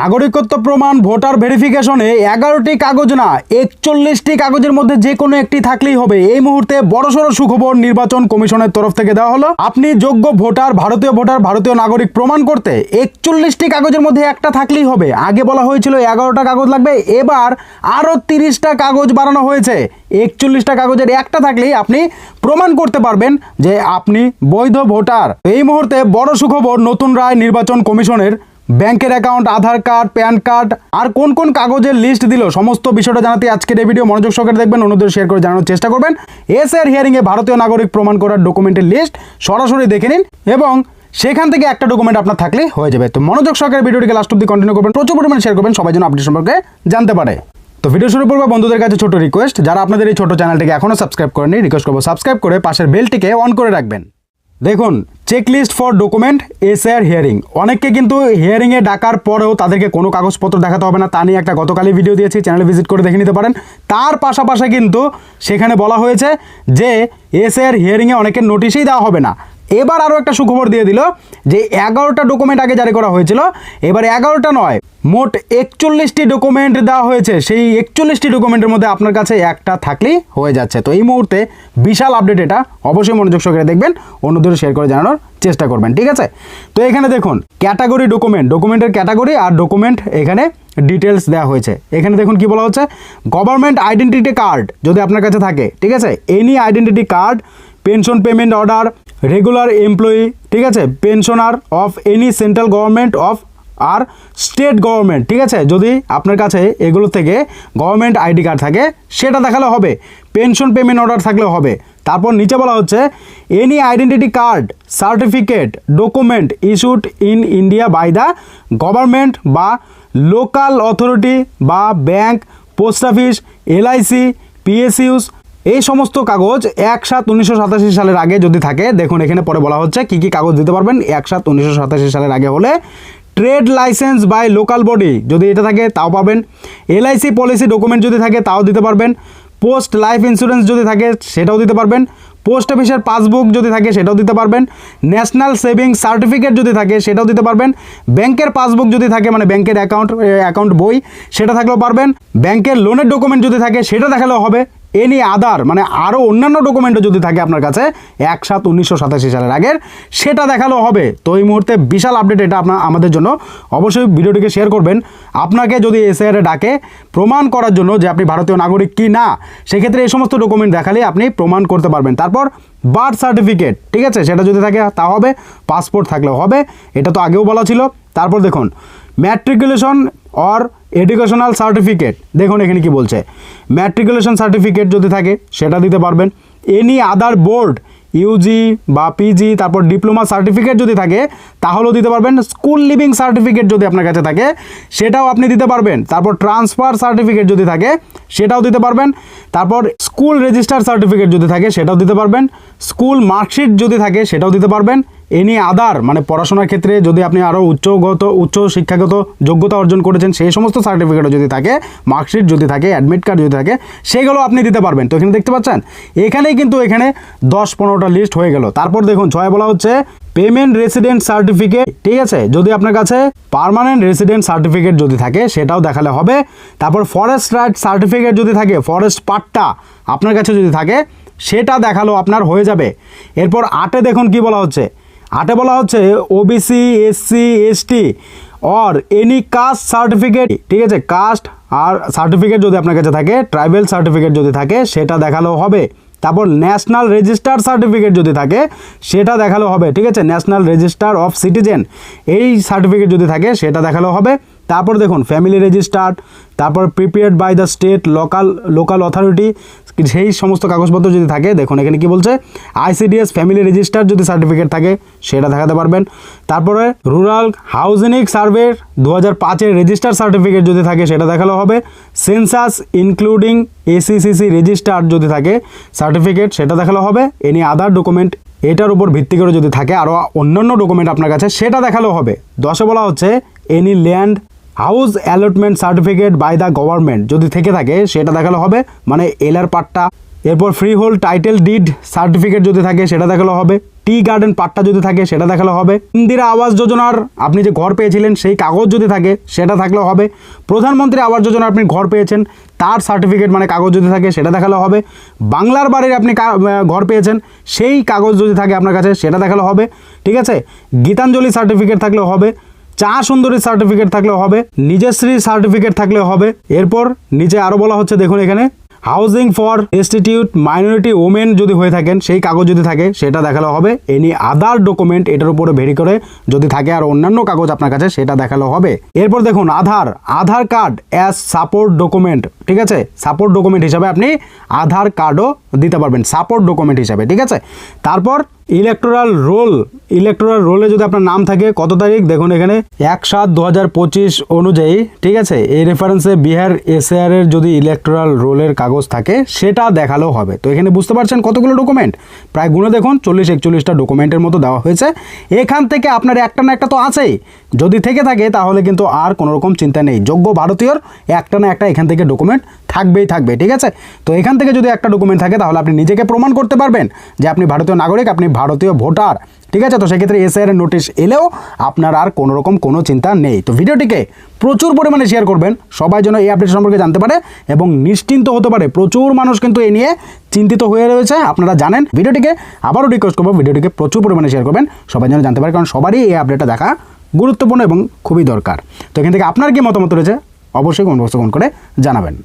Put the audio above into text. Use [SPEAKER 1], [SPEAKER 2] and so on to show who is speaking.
[SPEAKER 1] নাগরিকত্ব প্রমাণ, ভোটার ভেরিফিকেশনে এগারোটি কাগজ না, একচল্লিশটি কাগজের মধ্যে যে কোনো একটি থাকলেই হবে। এই মুহূর্তে বড়সড় সুখবর নির্বাচন কমিশনের তরফ থেকে দেওয়া হলো। আপনি যোগ্য ভোটার, ভারতীয় ভোটার, ভারতীয় নাগরিক প্রমাণ করতে একচল্লিশটি কাগজের মধ্যে একটা থাকলেই হবে। আগে বলা হয়েছিল এগারোটা কাগজ লাগবে, এবার আরও তিরিশটা কাগজ বাড়ানো হয়েছে। একচল্লিশটা কাগজের একটা থাকলেই আপনি প্রমাণ করতে পারবেন যে আপনি বৈধ ভোটার। এই মুহূর্তে বড় সুখবর নতুন রায় নির্বাচন কমিশনের ব্যাংকের account, Aadhaar card, PAN card, আর কোন কোন কাগজের লিস্ট দিল? সমস্ত বিষয়টা জানাতে আজকের এই ভিডিও মনোযোগ সহকারে দেখবেন, অন্যদের শেয়ার করে জানানোর চেষ্টা করবেন। এস এর হিয়ারিংয়ে ভারতীয় নাগরিক প্রমাণ করার ডকুমেন্টের লিস্ট সরাসরি দেখে নিন এবং সেখান থেকে একটা ডকুমেন্ট আপনার থাকলে হয়ে যাবে। তো মনোযোগ সহকারে ভিডিওটিকে লাস্ট অব্দি কন্টিনিউ করবেন, প্রচুর পরিমাণে শেয়ার করবেন, সবাই যেন আপডেট সম্পর্কে জানতে পারে। তো ভিডিও শুরু করব বন্ধুদের কাছে ছোট রিকোয়েস্ট যারা আপনাদের এই ছোট চ্যানেলটিকে এখনও সাবস্ক্রাইব করেনি রিকোয়েস্ট করব সাবস্ক্রাইব করে পাশের বেলটিকে অন করে রাখবেন। দেখুন চেকলিস্ট ফর ডকুমেন্ট এস এর হিয়ারিং অনেককে কিন্তু হিয়ারিংয়ে ডাকার পরেও তাদেরকে কোনো কাগজপত্র দেখাতে হবে না, তা নিয়ে একটা গতকালই ভিডিও দিয়েছি চ্যানেলে ভিজিট করে দেখে নিতে পারেন। তার পাশাপাশি কিন্তু সেখানে বলা হয়েছে যে এস এর হিয়ারিংয়ে অনেকের নোটিশেই দেওয়া হবে না। এবার আরও একটা সুখবর দিয়ে দিল যে এগারোটা ডকুমেন্ট আগে জারি করা হয়েছিল। এবার এগারোটা নয়, মোট একচল্লিশটি ডকুমেন্ট দেওয়া হয়েছে। সেই একচল্লিশটি ডকুমেন্টের মধ্যে আপনার কাছে একটা থাকলেই হয়ে যাচ্ছে। তো এই মুহূর্তে বিশাল আপডেট এটা। অবশ্যই মনোযোগ সহকারে দেখবেন, অন্যদের শেয়ার করে জানানোর চেষ্টা করবেন, ঠিক আছে? তো এখানে দেখুন ক্যাটাগরি ডকুমেন্ট ডকুমেন্টের ক্যাটাগরি আর ডকুমেন্ট এখানে ডিটেলস দেওয়া হয়েছে। এখানে দেখুন কি বলা হচ্ছে গভর্নমেন্ট আইডেন্টিটি কার্ড যদি আপনার কাছে থাকে, ঠিক আছে? Any identity card pension payment order regular employee ঠিক আছে? Pensioner of any central government of or state government ঠিক আছে? যদি আপনার কাছে এগুলো থেকে গভর্নমেন্ট আইডি কার্ড থাকে, সেটা দেখালে হবে। পেনশন পেমেন্ট অর্ডার থাকলেও হবে। তারপর নিচে বলা হচ্ছে any identity card certificate document issued in India by the government বা লোকাল অথরিটি বা bank post office LIC PSUs এই সমস্ত কাগজ এক সাত উনিশশো সালের আগে যদি থাকে, দেখুন এখানে পরে বলা হচ্ছে কি কি কাগজ দিতে পারবেন। এক সাত উনিশশো সালের আগে হলে trade licence by local body যদি এটা থাকে, তাও পাবেন। এলআইসি পলিসি ডকুমেন্ট যদি থাকে, তাও দিতে পারবেন। পোস্ট লাইফ ইন্স্যুরেন্স যদি থাকে, সেটাও দিতে পারবেন। পোস্ট অফিসের পাসবুক যদি থাকে, সেটাও দিতে পারবেন। ন্যাশনাল সেভিংস সার্টিফিকেট যদি থাকে, সেটাও দিতে পারবেন। ব্যাংকের পাসবুক যদি থাকে মানে ব্যাংকের অ্যাকাউন্ট অ্যাকাউন্ট বই, সেটা থাকলেও পারবেন। ব্যাংকের লোনের ডকুমেন্ট যদি থাকে, সেটা দেখালেও হবে। এনি আদার মানে আরও অন্যান্য ডকুমেন্টও যদি থাকে আপনার কাছে, এক সাত উনিশশো সাতাশি সালের আগের, সেটা দেখালেও হবে। তো এই মুহূর্তে বিশাল আপডেট এটা আপনার, আমাদের জন্য। অবশ্যই ভিডিওটিকে শেয়ার করবেন। আপনাকে যদি এসআইআরে ডাকে প্রমাণ করার জন্য যে আপনি ভারতীয় নাগরিক কি না, সেক্ষেত্রে এই সমস্ত ডকুমেন্ট দেখালে আপনি প্রমাণ করতে পারবেন। তারপর বার্থ সার্টিফিকেট ঠিক আছে? সেটা যদি থাকে, তা হবে। পাসপোর্ট থাকলেও হবে। এটা তো আগেও বলা ছিল। তারপর দেখুন ম্যাট্রিকুলেশন অর এডুকেশনাল সার্টিফিকেট দেখুন এখানে কি বলছে। ম্যাট্রিকুলেশন সার্টিফিকেট যদি থাকে, সেটা দিতে পারবেন। এনি আদার বোর্ড ইউজি বা পিজি তারপর ডিপ্লোমা সার্টিফিকেট যদি থাকে, তাহলেও দিতে পারবেন। স্কুল লিভিং সার্টিফিকেট যদি আপনার কাছে থাকে, সেটাও আপনি দিতে পারবেন। তারপর ট্রান্সফার সার্টিফিকেট যদি থাকে, সেটাও দিতে পারবেন। তারপর স্কুল রেজিস্টার সার্টিফিকেট যদি থাকে, সেটাও দিতে পারবেন। স্কুল মার্কশিট যদি থাকে, সেটাও দিতে পারবেন। এনি আদার মানে পড়াশোনার ক্ষেত্রে যদি আপনি আরও উচ্চগত, উচ্চ শিক্ষাগত যোগ্যতা অর্জন করেছেন, সেই সমস্ত সার্টিফিকেটও যদি থাকে মার্কশিট যদি থাকে অ্যাডমিট কার্ড যদি থাকে, সেগুলো আপনি দিতে পারবেন। তো এখানে দেখতে পাচ্ছেন? এখানেই কিন্তু এখানে দশ পনেরোটা লিস্ট হয়ে গেল। তারপর দেখুন, ছয় বলা হচ্ছে পেমেন্ট রেসিডেন্ট সার্টিফিকেট ঠিক আছে? যদি আপনার কাছে পার্মানেন্ট রেসিডেন্ট সার্টিফিকেট যদি থাকে, সেটাও দেখালে হবে। তারপর ফরেস্ট রাইট সার্টিফিকেট যদি থাকে ফরেস্ট পাট্টা আপনার কাছে যদি থাকে, সেটা দেখাল আপনার হয়ে যাবে। এরপর আটে দেখুন কি বলা হচ্ছে? আটে বলা হচ্ছে OBC SC ST or any caste certificate ঠিক আছে কাস্ট আর সার্টিফিকেট যদি আপনার কাছে থাকে ট্রাইবেল সার্টিফিকেট যদি থাকে, সেটা দেখালেও হবে। তারপর ন্যাশনাল রেজিস্টার সার্টিফিকেট যদি থাকে, সেটা দেখালেও হবে। ঠিক আছে ন্যাশনাল রেজিস্টার অফ সিটিজেন এই সার্টিফিকেট যদি থাকে, সেটা দেখালেও হবে। তারপর দেখুন ফ্যামিলি রেজিস্টার্ড তারপর prepared by the state local local authority সেই সমস্ত কাগজপত্র যদি থাকে, দেখুন এখানে কি বলছে আইসিডিএস ফ্যামিলি রেজিস্টার যদি সার্টিফিকেট থাকে, সেটা দেখাতে পারবেন। তারপরে রুরাল হাউজিনিক সার্ভে দু হাজার পাঁচের রেজিস্টার সার্টিফিকেট যদি থাকে, সেটা দেখাল হবে। সেন্সাস ইনক্লুডিং এসিসিসি রেজিস্টার যদি থাকে সার্টিফিকেট সেটা দেখাল হবে। এনি আদার ডকুমেন্ট এটার উপর ভিত্তি করে যদি থাকে আরও অন্যান্য ডকুমেন্ট আপনার কাছে, সেটা দেখাল হবে। দশে বলা হচ্ছে any land house allotment certificate by the government. যদি থেকে থাকে, সেটা দেখাল হবে মানে এলার পার্টটা। এরপর free hold title deed certificate যদি থাকে, সেটা দেখাল হবে। টি গার্ডেন পাট্টা যদি থাকে, সেটা দেখালে হবে। ইন্দিরা আবাস যোজনার আপনি যে ঘর পেয়েছিলেন, সেই কাগজ যদি থাকে, সেটা থাকলেও হবে। প্রধানমন্ত্রী আবাস যোজনা আপনি ঘর পেয়েছেন, তার সার্টিফিকেট মানে কাগজ যদি থাকে, সেটা দেখালে হবে। বাংলার বাড়ির আপনি ঘর পেয়েছেন, সেই কাগজ যদি থাকে আপনার কাছে, সেটা দেখালে হবে। ঠিক আছে? গীতাঞ্জলি সার্টিফিকেট থাকলেও হবে। চা সুন্দরী সার্টিফিকেট থাকলে হবে নিজশ্রী সার্টিফিকেট থাকলে হবে। এরপর নিচে আরও বলা হচ্ছে, দেখুন এখানে housing for institute minority women যদি হয়ে থাকেন, সেই কাগজ যদি থাকে, সেটা দেখাল হবে। এনি আদার ডকুমেন্ট এটার উপরে ভেরি করে যদি থাকে, আর অন্যান্য কাগজ আপনার কাছে, সেটা দেখাল হবে। এরপর দেখুন, Aadhaar Aadhaar card as support document ঠিক আছে? সাপোর্ট ডকুমেন্ট হিসাবে আপনি আধার কার্ডও দিতে পারবেন সাপোর্ট ডকুমেন্ট হিসাবে, ঠিক আছে? তারপর ইলেকটোরাল রোল ইলেকটোরাল রোলে যদি আপনার নাম থাকে, কত তারিখ? দেখুন এখানে, এক সাত দু অনুযায়ী, ঠিক আছে? এই রেফারেন্সে বিহার এসআর এর যদি ইলেকটোরাল রোলের কাগজ থাকে, সেটা দেখালেও হবে। তো এখানে বুঝতে পারছেন কতগুলো ডকুমেন্ট প্রায় গুণে দেখুন, চল্লিশ একচল্লিশটা ডকুমেন্টের মতো দেওয়া হয়েছে। এখান থেকে আপনার একটা না একটা তো আছেই। যদি থেকে থাকে, তাহলে কিন্তু আর কোনো রকম চিন্তা নেই। যোগ্য ভারতীয়র একটা না একটা এখান থেকে ডকুমেন্ট থাকবেই থাকবে, ঠিক আছে? তো এখান থেকে যদি একটা ডকুমেন্ট থাকে, তাহলে আপনি নিজেকে প্রমাণ করতে পারবেন যে আপনি ভারতীয় নাগরিক, আপনি ভারতীয় ভোটার, ঠিক আছে? তো সেক্ষেত্রে এসআইআর নোটিশ এলেও আপনার আর কোনো রকম কোনো চিন্তা নেই। তো ভিডিওটিকে প্রচুর পরিমাণে শেয়ার করবেন, সবাই যেন এই আপডেট সম্পর্কে জানতে পারে এবং নিশ্চিন্ত হতে পারে। প্রচুর মানুষ কিন্তু এ নিয়ে চিন্তিত হয়ে রয়েছে, আপনারা জানেন। ভিডিওটিকে আবারও রিকোয়েস্ট করব, ভিডিওটিকে প্রচুর পরিমাণে শেয়ার করবেন, সবাই যেন জানতে পারে, কারণ সবারই এই আপডেটটা দেখা গুরুত্বপূর্ণ এবং খুবই দরকার। তো এখান থেকে আপনার কি মতামত রয়েছে? অবশ্যই কমেন্ট বক্সে করে জানাবেন।